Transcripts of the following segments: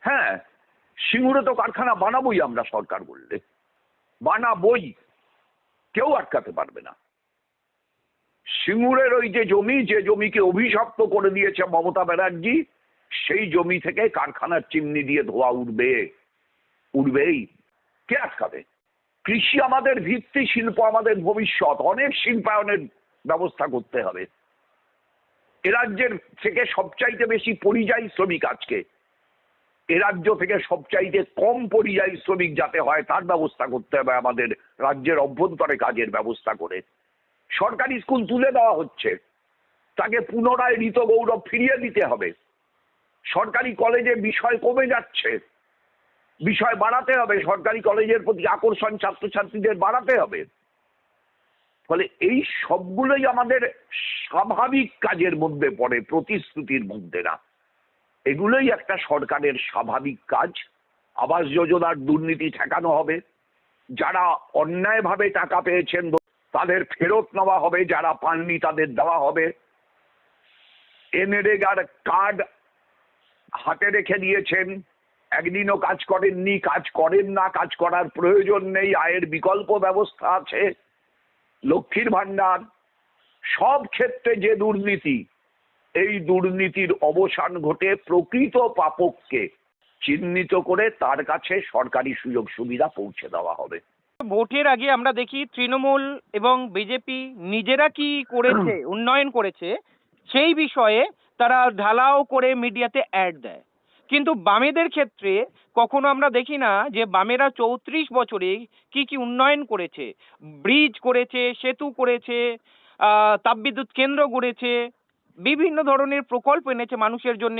হ্যাঁ সিঙ্গুরে তো কারখানা বানাবোই আমরা সরকার বললে। বানাবই, কেউ আটকাতে পারবে না। সিঙ্গুরের ওই যে জমি, যে জমিকে অভিশপ্ত করে দিয়েছে মমতা ব্যানার্জি, সেই জমি থেকে কারখানার চিমনি দিয়ে ধোয়া উঠবে, উঠবেই। কে আটকাবে? কৃষি আমাদের ভিত্তি, শিল্প আমাদের ভবিষ্যৎ। অনেক শিল্পায়নের ব্যবস্থা করতে হবে। এ রাজ্যের থেকে সবচাইতে বেশি পরিযায়ী শ্রমিক আজকে। রাজ্য থেকে সবচাইতে কম পরিযায়ী শ্রমিক যাতে হয়, তার ব্যবস্থা করতে হবে আমাদের রাজ্যের অভ্যন্তরে কাজের ব্যবস্থা করে। সরকারি স্কুল তুলে দেওয়া হচ্ছে। তাকে পুনরায় ঋত গৌরব ফিরিয়ে দিতে হবে। সরকারি কলেজে বিষয় কমে যাচ্ছে। বিষয় বাড়াতে হবে, সরকারি কলেজের প্রতি আকর্ষণ ছাত্রছাত্রীদের বাড়াতে হবে। ফলে এই সবগুলোই আমাদের স্বাভাবিক কাজের মধ্যে পড়ে, প্রতিশ্রুতির মধ্যে না। এগুলোই একটা সরকারের স্বাভাবিক কাজ। আবাস যোজনার দুর্নীতি ঠেকানো হবে। যারা অন্যায়ভাবে টাকা পেয়েছেন, তাদের ফেরত নেওয়া হবে, যারা পাননি তাদের দেওয়া হবে। এনরেগার কার্ড হাতে রেখে দিয়েছেন। একদিনও কাজ করেননি, কাজ করেন না, কাজ করার প্রয়োজন নেই, আয়ের বিকল্প ব্যবস্থা আছে। লক্ষ্মীর ভান্ডার সব ক্ষেত্রে যে দুর্নীতি এই দুর্নীতির অবসান ঘটে প্রকৃত পাপককে চিহ্নিত করে তার কাছে সরকারি সুযোগ সুবিধা পৌঁছে দেওয়া হবে। ভোটের আগে আমরা দেখি তৃণমূল এবং বিজেপি নিজেরা কি করেছে উন্নয়ন করেছে সেই বিষয়ে তারা ঢালাও করে মিডিয়াতে অ্যাড দেয়। কিন্তু বামেদের ক্ষেত্রে কখনো আমরা দেখি না যে বামেরা চৌত্রিশ বছরে কি কি উন্নয়ন করেছে। ব্রিজ করেছে সেতু করেছে আহ, তাপবিদ্যুৎ কেন্দ্র গড়েছে বিভিন্ন ধরনের প্রকল্প এনেছে মানুষের জন্য।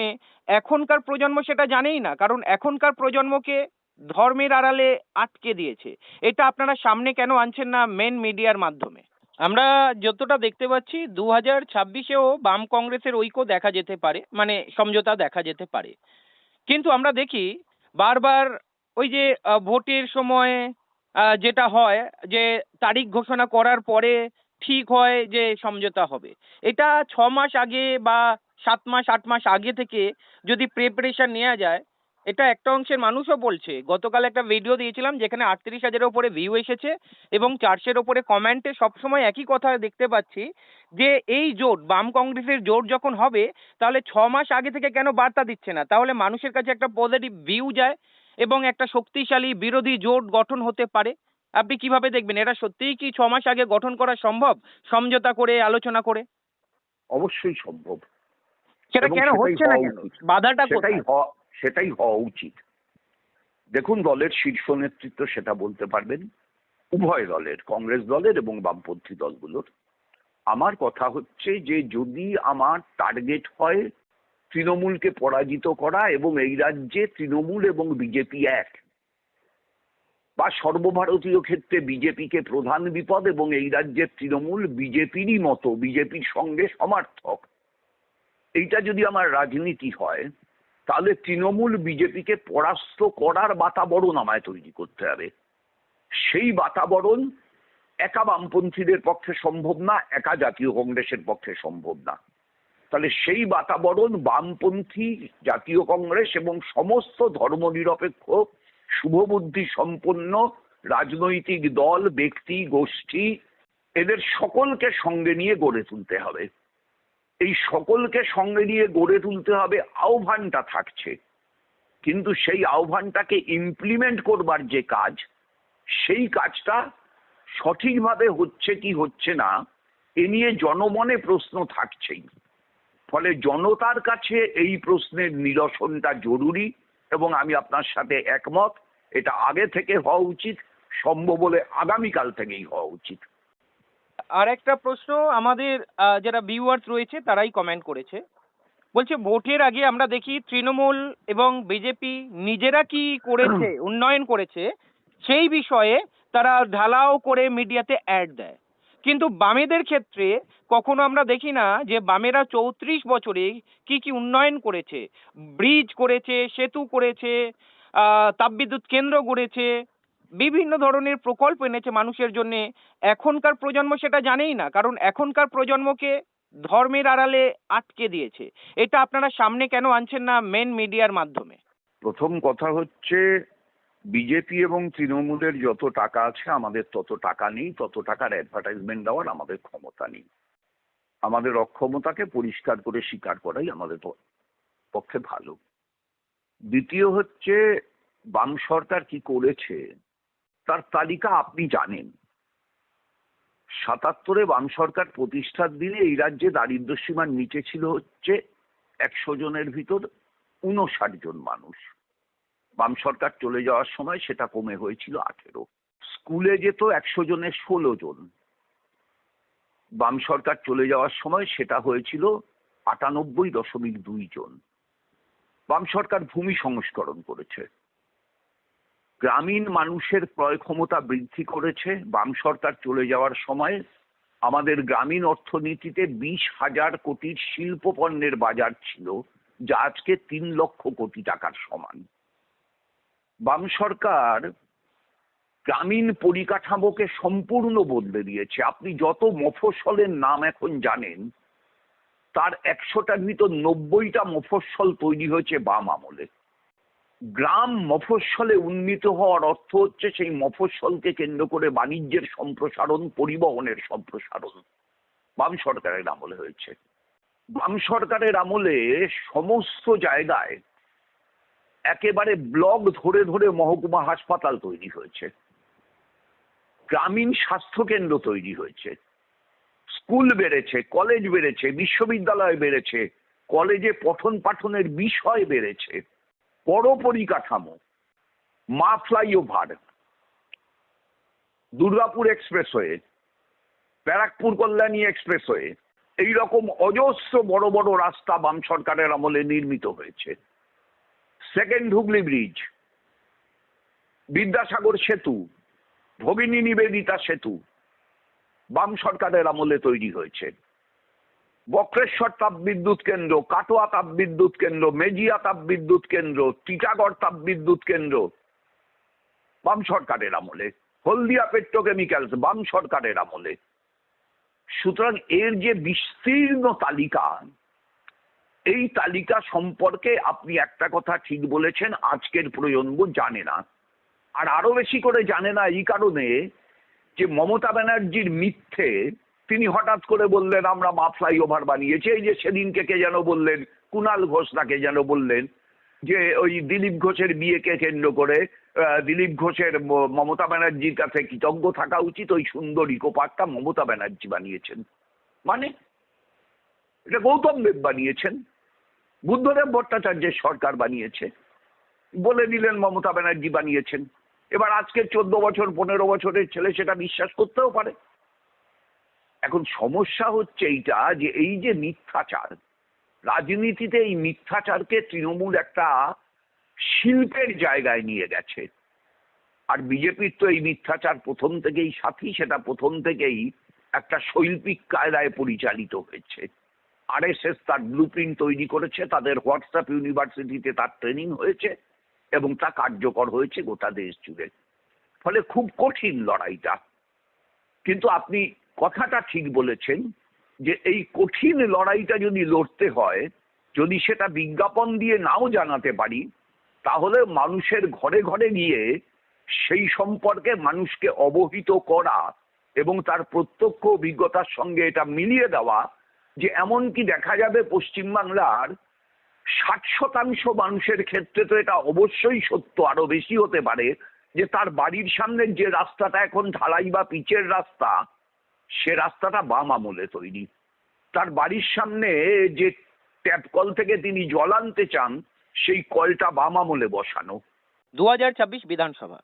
এখনকার প্রজন্ম সেটা জানেই না, কারণ এখনকার প্রজন্মকে ধর্মের আড়ালে আটকে দিয়েছে। এটা আপনারা সামনে কেন আনছেন না মেন মিডিয়ার মাধ্যমে? আমরা যতটা দেখতে পাচ্ছি দু হাজার ছাব্বিশেও বাম কংগ্রেসের ঐক্য দেখা যেতে পারে মানে সমঝোতা দেখা যেতে পারে। কিন্তু আমরা দেখি, বারবার ওই যে ভোটের সময় যেটা হয়, যে তারিখ ঘোষণা করার পরে ঠিক হয় যে সমঝোতা হবে। এটা ছ মাস আগে বা সাত মাস আট মাস আগে থেকে যদি প্রিপারেশন নেওয়া যায়, এটা একটা অংশের মানুষও বলছে। গতকাল একটা ভিডিও দিয়েছিলাম যেখানে আটত্রিশ হাজারের উপরে ভিউ এসেছে এবং চারশের ওপরে কমেন্টে সবসময় একই কথা দেখতে পাচ্ছি যে এই জোট, বাম কংগ্রেসের জোট যখন হবে, তাহলে ছ মাস আগে থেকে কেন বার্তা দিচ্ছে না? তাহলে মানুষের কাছে একটা পজিটিভ ভিউ যায় এবং একটা শক্তিশালী বিরোধী জোট গঠন হতে পারে। আপনি কীভাবে দেখবেন? এটা সত্যিই কি ছ মাস আগে গঠন করা সম্ভব? সমঝোতা করে আলোচনা করে? অবশ্যই সম্ভব। সেটা কেন হচ্ছে না কেন? বাধাটা সেটাই সেটাই হওয়া উচিত। দেখুন দলের শীর্ষ নেতৃত্ব সেটা বলতে পারবেন। উভয় দলের কংগ্রেস দলের এবং বামপন্থী দলগুলোর। আমার কথা হচ্ছে যে যদি আমার টার্গেট হয় তৃণমূলকে পরাজিত করা এবং এই রাজ্যে তৃণমূল এবং বিজেপি এক বা সর্বভারতীয় ক্ষেত্রে বিজেপিকে প্রধান বিপদ এবং এই রাজ্যের তৃণমূল বিজেপিরই মতো, বিজেপির সঙ্গে সমার্থক। এইটা যদি আমার রাজনীতি হয়, তাহলে তৃণমূল বিজেপিকে পরাস্ত করার বাতাবরণ আমায় তৈরি করতে হবে। সেই বাতাবরণ একা বামপন্থীদের পক্ষে সম্ভব না, একা জাতীয় কংগ্রেসের পক্ষে সম্ভব না। তাহলে সেই বাতাবরণ বামপন্থী, জাতীয় কংগ্রেস এবং সমস্ত ধর্মনিরপেক্ষ শুভবুদ্ধি সম্পন্ন রাজনৈতিক দল, ব্যক্তি, গোষ্ঠী, এদের সকলকে সঙ্গে নিয়ে গড়ে তুলতে হবে। এই সকলকে সঙ্গে নিয়ে গড়ে তুলতে হবে আহ্বানটা থাকছে। কিন্তু সেই আহ্বানটাকে ইমপ্লিমেন্ট করবার যে কাজ, সেই কাজটা সঠিকভাবে হচ্ছে কি হচ্ছে না, এ নিয়ে জনমনে প্রশ্ন থাকছেই। ফলে জনতার কাছে এই প্রশ্নের নিরসনটা জরুরি। এবং আমি আপনার সাথে একমত এটা আগে থেকে হওয়া উচিত সম্ভব হলে আগামীকাল থেকেই হওয়া উচিত। আর একটা প্রশ্ন আমাদের যারা ভিউয়ার্স রয়েছে তারাই কমেন্ট করেছে। বলছে ভোটের আগে আমরা দেখি তৃণমূল এবং বিজেপি নিজেরা কি করেছে উন্নয়ন করেছে সেই বিষয়ে তারা ঢালাও করে মিডিয়াতে অ্যাড দেয়। কিন্তু বামেদের ক্ষেত্রে কখনো আমরা দেখি না যে বামেরা চৌত্রিশ বছরে কি কি উন্নয়ন করেছে। ব্রিজ করেছে, সেতু করেছে তাপবিদ্যুৎ কেন্দ্র গড়েছে, বিভিন্ন ধরনের প্রকল্প এনেছে মানুষের জন্য। এখনকার প্রজন্ম সেটা জানেই না, কারণ এখনকার প্রজন্মকে ধর্মের আড়ালে আটকে দিয়েছে। এটা আপনারা সামনে কেন আনছেন না মেন মিডিয়ার মাধ্যমে? প্রথম কথা হচ্ছে বিজেপি এবং তৃণমূলের যত টাকা আছে, আমাদের তত টাকা নেই, তত টাকার অ্যাডভার্টাইজমেন্ট দেওয়ার আমাদের ক্ষমতা নেই। আমাদের অক্ষমতাকে পরিষ্কার করে স্বীকার করাই আমাদের পক্ষে ভালো। দ্বিতীয় হচ্ছে, বাম সরকার কি করেছে, তার তালিকা আপনি জানেন। সাতাত্তরে বাম সরকার প্রতিষ্ঠার দিনে এই রাজ্যে দারিদ্র সীমার নিচে ছিল হচ্ছে একশো জনের ভিতর উনষাট জন মানুষ। বাম সরকার চলে যাওয়ার সময় সেটা কমে হয়েছিল আঠেরো। স্কুলে যেত একশো জনের ষোলো জন। বাম সরকার চলে যাওয়ার সময় সেটা হয়েছিল আটানব্বই দশমিক দুই জন। বাম সরকার ভূমি সংস্করণ করেছে। গ্রামীণ মানুষের ক্রয় ক্ষমতা বৃদ্ধি করেছে। বাম সরকার চলে যাওয়ার সময় আমাদের গ্রামীণ অর্থনীতিতে বিশ হাজার কোটির শিল্প পণ্যের বাজার ছিল, যা আজকে তিন লক্ষ কোটি টাকার সমান। বাম সরকার গ্রামীণ পরিকাঠামোকে সম্পূর্ণ বদলে দিয়েছে। আপনি যত মফস্বলের নাম এখন জানেন, তার একশোটার ভিতর নব্বইটা মফস্বল তৈরি হয়েছে বাম আমলে। গ্রাম মফস্বলে উন্নীত হওয়ার অর্থ হচ্ছে সেই মফস্বলকে কেন্দ্র করে বাণিজ্যের সম্প্রসারণ, পরিবহনের সম্প্রসারণ বাম সরকারের আমলে হয়েছে। বাম সরকারের আমলে সমস্ত জায়গায় একেবারে ব্লক ধরে ধরে মহকুমা হাসপাতাল তৈরি হয়েছে। গ্রামীণ স্বাস্থ্য কেন্দ্র তৈরি হয়েছে। স্কুল বেড়েছে, কলেজ বেড়েছে, বিশ্ববিদ্যালয় বেড়েছে, কলেজে পঠন পাঠনের বিষয় বেড়েছে। বড় পরিকাঠামো মা flyover, Durgapur expressway, Barrackpore Kalyani expressway, এইরকম অজস্র বড় বড় রাস্তা বাম সরকারের আমলে নির্মিত হয়েছে। সেকেন্ড হুগলি ব্রিজ, বিদ্যাসাগর সেতু, ভগিনী নিবেদিতা সেতু, বাম সরকারের আমলে তৈরি হয়েছে। বক্রেশ্বর তাপবিদ্যুৎ কেন্দ্র, কাটোয়া তাপবিদ্যুৎ কেন্দ্র, মেজিয়া তাপবিদ্যুৎ কেন্দ্র, টিটাগড় তাপবিদ্যুৎ কেন্দ্র, বাম সরকারের আমলে। হলদিয়া পেট্রোকেমিক্যালস, বাম সরকারের আমলে। সুতরাং এর যে বিস্তীর্ণ তালিকা এই তালিকা সম্পর্কে আপনি একটা কথা ঠিক বলেছেন, আজকের প্রজন্ম জানে না। আর আরও বেশি করে জানে না এই কারণে যে মমতা ব্যানার্জির মিথ্যে তিনি হঠাৎ করে বললেন, আমরা মা ফ্লাইওভার বানিয়েছি। এই যে সেদিনকে কে যেন বললেন, কুনাল ঘোষ তাকে যেন বললেন, যে ওই দিলীপ ঘোষের বিয়েকে কেন্দ্র করে দিলীপ ঘোষের মমতা ব্যানার্জির কাছে কৃতজ্ঞ থাকা উচিত, ওই সুন্দর ইকো পার্কটা মমতা ব্যানার্জি বানিয়েছেন। মানে এটা গৌতম দেব বানিয়েছেন। বুদ্ধদেব ভট্টাচার্যের সরকার বানিয়েছে। বলে দিলেন মমতা ব্যানার্জি বানিয়েছেন। এবার আজকে চোদ্দ বছর, পনেরো বছরের ছেলে সেটা বিশ্বাস করতেও পারে। এখন সমস্যা হচ্ছে এইটা যে এই যে মিথ্যাচার, রাজনীতিতে এই মিথ্যাচারকে তৃণমূল একটা শিল্পের জায়গায় নিয়ে গেছে। আর বিজেপির তো এই মিথ্যাচার প্রথম থেকেই সাথী, সেটা প্রথম থেকেই একটা শৈল্পিক কায়দায় পরিচালিত হয়েছে। আরএসএস তার ব্লু তৈরি করেছে, তাদের হোয়াটসঅ্যাপ ইউনিভার্সিটিতে তার ট্রেনিং হয়েছে এবং তা কার্যকর হয়েছে গোটা দেশ জুড়ে। ফলে খুব কঠিন লড়াইটা। কিন্তু আপনি কথাটা ঠিক বলেছেন যে এই কঠিন লড়াইটা যদি লড়তে হয়, যদি সেটা বিজ্ঞাপন দিয়ে নাও জানাতে পারি, তাহলে মানুষের ঘরে ঘরে গিয়ে সেই সম্পর্কে মানুষকে অবহিত করা এবং তার প্রত্যক্ষ অভিজ্ঞতার সঙ্গে এটা মিলিয়ে দেওয়া যে এমন কি দেখা যাবে পশ্চিমবাংলার ষাট শতাংশ মানুষের ক্ষেত্রে তো এটা অবশ্যই সত্য, আরও বেশি হতে পারে, যে তার বাড়ির সামনের যে রাস্তাটা এখন ঢালাই বা পিচের রাস্তা, সে রাস্তাটা বাম আমলে তৈরি। তার বাড়ির সামনে যে ট্যাপ কল থেকে তিনি জল আনতে চান, সেই কলটা বাম আমলে বসানো। দু হাজার ছাব্বিশ বিধানসভা।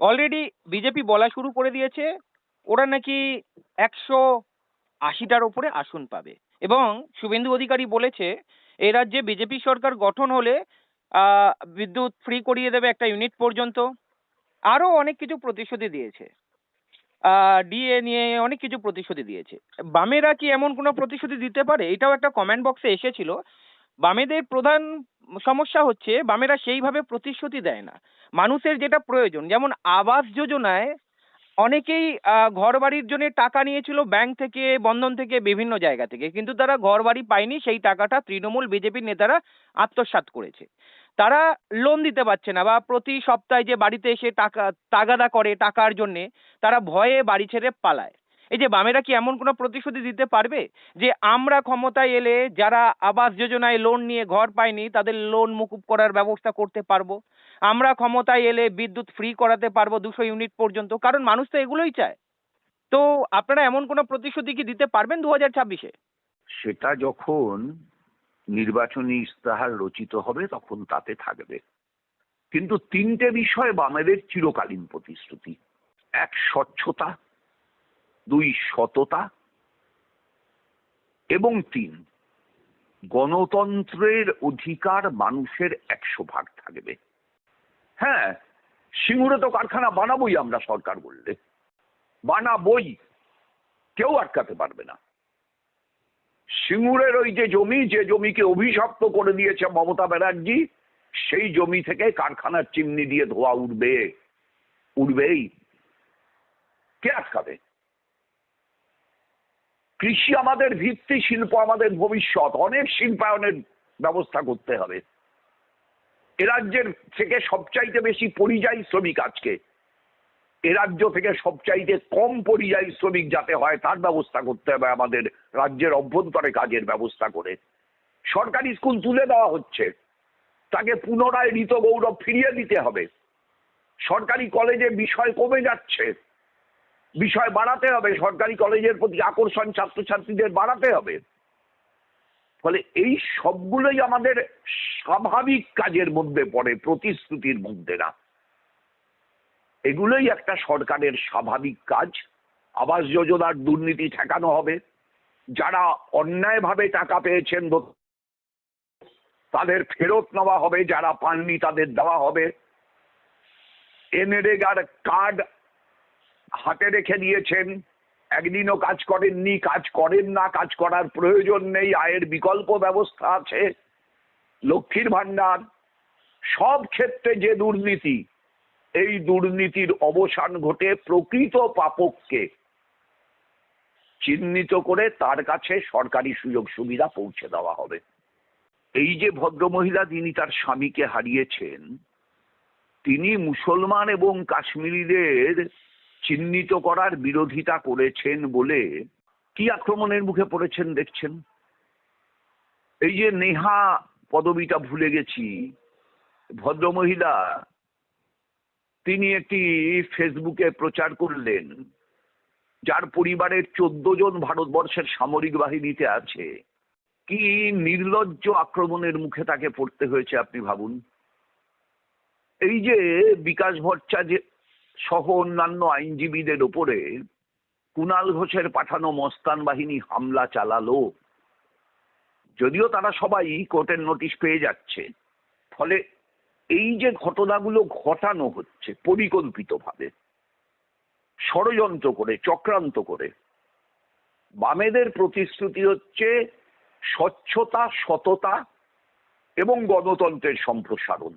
অলরেডি বিজেপি বলা শুরু করে দিয়েছে, ওরা নাকি একশো আশিটার ওপরে আসন পাবে। এবং শুভেন্দু অধিকারী বলেছে, এ রাজ্যে বিজেপি সরকার গঠন হলে বিদ্যুৎ ফ্রি করিয়ে দেবে একটা ইউনিট পর্যন্ত। আরও অনেক কিছু প্রতিশ্রুতি দিয়েছে। ডিএ নিয়ে অনেক কিছু প্রতিশ্রুতি দিয়েছে। বামেরা কি এমন কোনো প্রতিশ্রুতি দিতে পারে? এটাও একটা কমেন্ট বক্সে এসেছিল। বামেদের প্রধান সমস্যা হচ্ছে, বামেরা সেইভাবে প্রতিশ্রুতি দেয় না। মানুষের যেটা প্রয়োজন, যেমন আবাস যোজনায় অনেকেই ঘর বাড়ির জন্য টাকা নিয়েছিল ব্যাংক থেকে, বন্ধন থেকে, বিভিন্ন জায়গা থেকে। কিন্তু তারা ঘর বাড়ি পায়নি, সেই টাকাটা তৃণমূল, বিজেপির নেতারা আত্মসাৎ করেছে। তারা লোন দিতে পারছে না বা প্রতি সপ্তাহে যে বাড়িতে এসে টাকা, তাগাদা করে টাকার জন্যে, তারা ভয়ে বাড়ি ছেড়ে পালায়। এই যে বামেরা কি এমন কোনো প্রতিশ্রুতি দিতে পারবে? যে আমরা ক্ষমতায় এলে যারা আবাস যোজনায় লোন নিয়ে ঘর পায়নি, তাদের লোন মুকুব করার ব্যবস্থা করতে পারব? আমরা ক্ষমতায় এলে বিদ্যুৎ ফ্রি করাতে পারব দুশো ইউনিট পর্যন্ত, কারণ মানুষ তো এগুলোই চায়। তো আপনারা এমন কোনো প্রতিশ্রুতি কি দিতে পারবেন দু হাজার ছাব্বিশে? সেটা যখন নির্বাচনী ইস্তাহার রচিত হবে তখন তাতে থাকবে। কিন্তু তিনটে বিষয় বামেদের চিরকালীন প্রতিশ্রুতি। এক, স্বচ্ছতা, দুই, সততা, এবং তিন, গণতন্ত্রের অধিকার মানুষের একশো ভাগ থাকবে। হ্যাঁ সিঙ্গুরে তো কারখানা বানাবোই আমরা সরকার বললে। বানাবই, কেউ আটকাতে পারবে না। সিঙ্গুরের ওই যে জমি, যে জমিকে অভিশপ্ত করে দিয়েছে মমতা ব্যানার্জি, সেই জমি থেকে কারখানার চিমনি দিয়ে ধোয়া উঠবে। উঠবেই। কে আটকাবে? কৃষি আমাদের ভিত্তি, শিল্প আমাদের ভবিষ্যৎ। অনেক শিল্পায়নের ব্যবস্থা করতে হবে। রাজ্যের থেকে সবচাইতে বেশি পরিযায়ী শ্রমিক আজকে। রাজ্য থেকে সবচাইতে কম পরিযায়ী শ্রমিক যাতে হয়, তার ব্যবস্থা করতে হবে আমাদের রাজ্যের অভ্যন্তরে কাজের ব্যবস্থা করে। সরকারি স্কুল তুলে দেওয়া হচ্ছে। তাকে পুনরায় ঋত গৌরব ফিরিয়ে দিতে হবে। সরকারি কলেজে বিষয় কমে যাচ্ছে। বিষয় বাড়াতে হবে। সরকারি কলেজের প্রতি আকর্ষণ ছাত্রছাত্রীদের বাড়াতে হবে। ফলে এই সবগুলোই আমাদের স্বাভাবিক কাজের মধ্যে পড়ে, প্রতিশ্রুতির মধ্যে না। এগুলোই একটা সরকারের স্বাভাবিক কাজ। আবাস যোজনার দুর্নীতি ঠেকানো হবে। যারা অন্যায়ভাবে টাকা পেয়েছেন, তাদের ফেরত নেওয়া হবে, যারা পাননি তাদের দেওয়া হবে। এনরেগার কার্ড হাতে রেখে দিয়েছেন। একদিনও কাজ করেননি, কাজ করেন না, কাজ করার প্রয়োজন নেই, আয়ের বিকল্প ব্যবস্থা আছে। লক্ষ্মীর ভাণ্ডার, সব ক্ষেত্রে যে দুর্নীতি, এই দুর্নীতির অবসান ঘটে প্রকৃত পাপককে চিহ্নিত করে তার কাছে সরকারি সুযোগ সুবিধা পৌঁছে দেওয়া হবে। এই যে ভদ্রমহিলা তিনি তার স্বামীকে হারিয়েছেন, তিনি মুসলমান এবং কাশ্মীরিদের চিহ্নিত করার বিরোধিতা করেছেন বলে কি আক্রমণের মুখে পড়েছেন দেখছেন? এই যে নেহা পদবিটা ভুলে গেছি, ভদ্রমহিলা, তিনি একটি ফেসবুকে প্রচার করলেন, যার পরিবারের চোদ্দ জন ভারতবর্ষের সামরিক বাহিনীতে আছে। কি নির্লজ্জ আক্রমণের মুখে তাকে পড়তে হয়েছে আপনি ভাবুন। এই যে বিকাশ ভট্টাচার্য সহ অন্যান্য আইনজীবীদের ওপরে কুণাল ঘোষের পাঠানো মস্তান বাহিনী হামলা চালালো। যদিও তারা সবাই কোর্টের নোটিশ পেয়ে যাচ্ছে, ফলে এই যে ঘটনাগুলো ঘটানো হচ্ছে পরিকল্পিতভাবে, ষড়যন্ত্র করে, চক্রান্ত করে, বামেদের প্রতিশ্রুতি হচ্ছে স্বচ্ছতা, সততা এবং গণতন্ত্রের সম্প্রসারণ।